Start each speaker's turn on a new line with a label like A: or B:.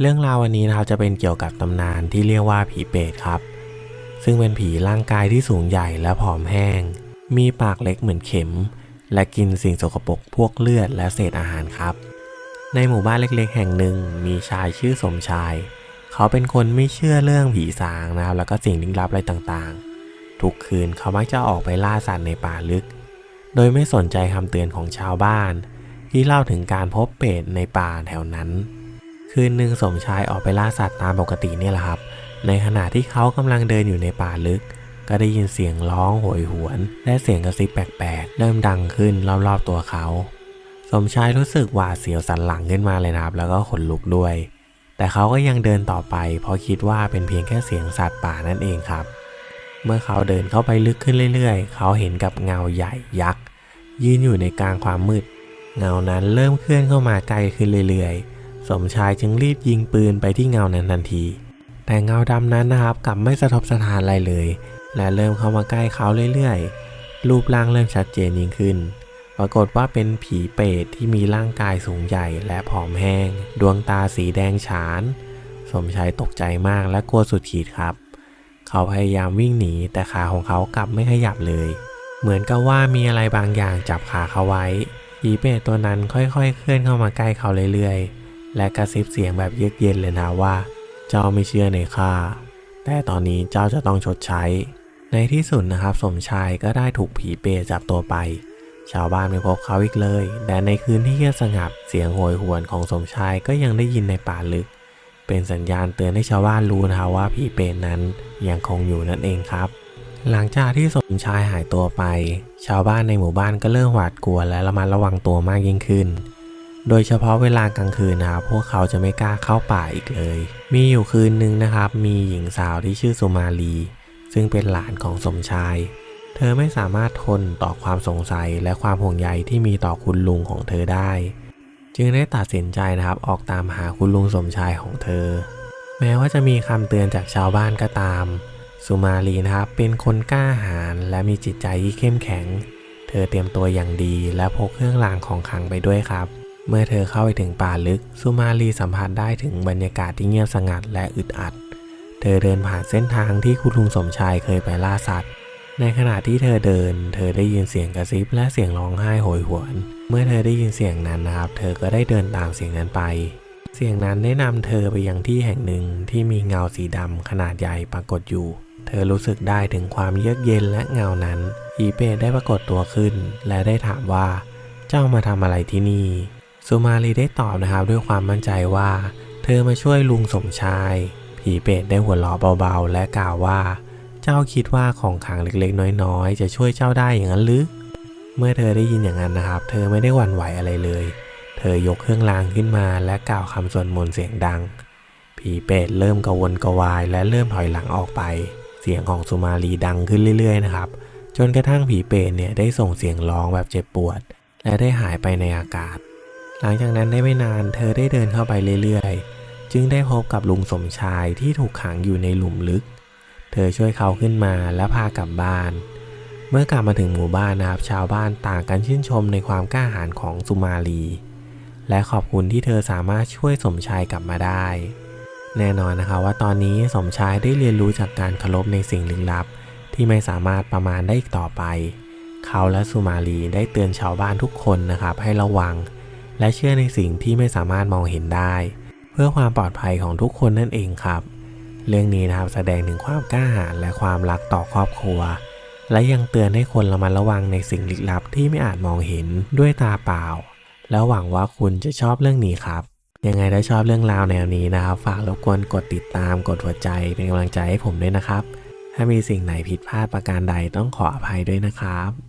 A: เรื่องราววันนี้นะครับจะเป็นเกี่ยวกับตำนานที่เรียกว่าผีเปรตครับ ซึ่งเป็นผีร่างกายที่สูงใหญ่และผอมแห้ง มีปากเล็กเหมือนเข็ม และกินสิ่งสกปรกพวกเลือดและเศษอาหารครับ ในหมู่บ้านเล็กๆ แห่งหนึ่งมีชายชื่อสมชาย เขาเป็นคนไม่เชื่อเรื่องผีสางนะครับแล้วก็สิ่งลี้ลับอะไรต่างๆ ทุกคืนเขามักจะออกไปล่าสัตว์ในป่าลึก โดยไม่สนใจคำเตือนของชาวบ้าน ที่เล่าถึงการพบเปรตในป่าแถวนั้น คืนหนึ่งสมชายออกไปล่าสัตว์ตามปกติเนี่ยแหละครับ ในขณะที่เขากำลังเดินอยู่ในป่าลึก ก็ได้ยินเสียงร้องโหยหวน และเสียงกระซิบแปลกๆ เริ่มดังขึ้นรอบๆตัวเขา สมชายรู้สึกหวาดเสียวสันหลังขึ้นมาเลยนะครับ แล้วก็ขนลุกด้วย แต่เขาก็ยังเดินต่อไป เพราะคิดว่าเป็นเพียงแค่เสียงสัตว์ป่านั่นเองครับ เมื่อเขาเดินเข้าไปลึกขึ้นเรื่อยๆ เขาเห็นกับเงาใหญ่ยักษ์ยืนอยู่ในกลางความมืด เงานั้นเริ่มเคลื่อนเข้ามาใกล้ขึ้นเรื่อยๆ สมชายจึงรีบยิงปืนไปที่เงานั้นทันที แต่เงาดำนั้นนะครับกลับไม่สะทกสะทานอะไรเลย และเริ่มเข้ามาใกล้เขาเรื่อยๆ รูปร่างเริ่มชัดเจนยิ่งขึ้น ปรากฏว่าเป็นผีเปรตที่มีร่างกายสูงใหญ่และผอมแห้ง ดวงตาสีแดงฉาน สมชายตกใจมากและกลัวสุดขีดครับ เขาพยายามวิ่งหนีแต่ขาของเขากลับไม่ขยับเลย เหมือนกับว่ามีอะไรบางอย่างจับขาเขาไว้ผีเปรตตัวนั้นค่อยๆ เคลื่อนเข้ามาใกล้เขาเรื่อยๆ และกระซิบเสียงแบบเยือกเย็นเลยนะว่า เจ้าไม่เชื่อในข้าแต่ตอนนี้เจ้าจะต้องชดใช้ ในที่สุดนะครับสมชายก็ได้ถูกผีเปรตจับตัวไป ชาวบ้านไม่พบเขาอีกเลยแต่ในคืนที่เงียบสงัดเสียงโหยหวนของสมชายก็ยังได้ยินในป่าลึก เป็นสัญญาณเตือนให้ชาวบ้านรู้นะครับว่าผีเปรตนั้นยังคงอยู่นั่นเองครับหลังจากที่สมชายหายตัวไป ชาวบ้านในหมู่บ้านก็เริ่มหวาดกลัวและระมัดระวังตัวมากยิ่งขึ้น โดยเฉพาะเวลากลางคืนนะครับพวกเขาจะไม่กล้าเข้าป่าอีกเลย มีอยู่คืนหนึ่งนะครับ มีหญิงสาวที่ชื่อสุมาลี ซึ่งเป็นหลานของสมชาย เธอไม่สามารถทนต่อความสงสัยและความห่วงใยที่มีต่อคุณลุงของเธอได้ จึงได้ตัดสินใจนะครับออกตามหาคุณลุงสมชายของเธอ แม้ว่าจะมีคำเตือนจากชาวบ้านก็ตาม สุมาลีนะครับเป็นคนกล้าหาญและมีจิตใจที่เข้มแข็ง เธอเตรียมตัวอย่างดีและพกเครื่องรางของขลังไปด้วยครับ เมื่อเธอเข้าไปถึงป่าลึก สุมาลีสัมผัสได้ถึงบรรยากาศที่เงียบสงัดและอึดอัด เธอเดินผ่านเส้นทางที่คุณลุงสมชายเคยไปล่าสัตว์ ในขณะที่เธอเดิน เธอได้ยินเสียงกระซิบและเสียงร้องไห้โหยหวน เมื่อเธอได้ยินเสียงนั้นนะครับ เธอก็ได้เดินตามเสียงนั้นไป เสียงนั้นได้นำเธอไปยังที่แห่งหนึ่งที่มีเงาสีดำขนาดใหญ่ปรากฏอยู่ เธอรู้สึกได้ถึงความเยือกเย็นและเงานั้นอีเปได้ปรากฏตัวขึ้น และได้ถามว่า เจ้ามาทำอะไรที่นี่ สุมาลีได้ตอบนะครับด้วยความมั่นใจว่า เธอมาช่วยลุงสมชาย ผีเปรตได้หัวเราะเบาๆ และกล่าวว่า เจ้าคิดว่าของขังเล็กๆ น้อยๆ จะช่วยเจ้าได้อย่างนั้นหรือ เมื่อเธอได้ยินอย่างนั้นนะครับ เธอไม่ได้หวั่นไหวอะไรเลย เธอยกเครื่องรางขึ้นมาและกล่าวคำสวดมนต์เสียงดัง ผีเปรตเริ่มกระวนกระวายและเริ่มถอยหลังออกไป เสียงของสุมาลีดังขึ้นเรื่อย ๆ นะครับ จนกระทั่งผีเปรตเนี่ยได้ส่งเสียงร้องแบบเจ็บปวด และได้หายไปในอากาศ หลังจากนั้นได้ไม่นานเธอได้เดินเข้าไปเรื่อยๆ จึงได้พบกับลุงสมชายที่ถูกขังอยู่ในหลุมลึก เธอช่วยเขาขึ้นมาและพากลับบ้าน เมื่อกลับมาถึงหมู่บ้านนะครับชาวบ้านต่างกันชื่นชมในความกล้าหาญของสุมาลี และขอบคุณที่เธอสามารถช่วยสมชายกลับมาได้ แน่นอนนะคะว่าตอนนี้สมชายได้เรียนรู้จากการเคารพในสิ่งลึกลับ ที่ไม่สามารถประมาณได้อีกต่อไป เขาและสุมาลีได้เตือนชาวบ้านทุกคนนะครับให้ระวัง และเชื่อในสิ่งที่ไม่สามารถมองเห็นได้ เพื่อความปลอดภัยของทุกคนนั่นเองครับ เรื่องนี้นะครับแสดงถึงความกล้าหาญและความรักต่อครอบครัว และยังเตือนให้คนระมัดระวังในสิ่งลึกลับที่ไม่อาจมองเห็นด้วยตาเปล่า แล้วหวังว่าคุณจะชอบเรื่องนี้ครับยังไงถ้าชอบเรื่องราวแนวนี้นะครับ ฝากรบกวนกดติดตามกดหัวใจเป็นกำลังใจให้ผมด้วยนะครับ ถ้ามีสิ่งไหนผิดพลาดประการใดต้องขออภัยด้วยนะครับ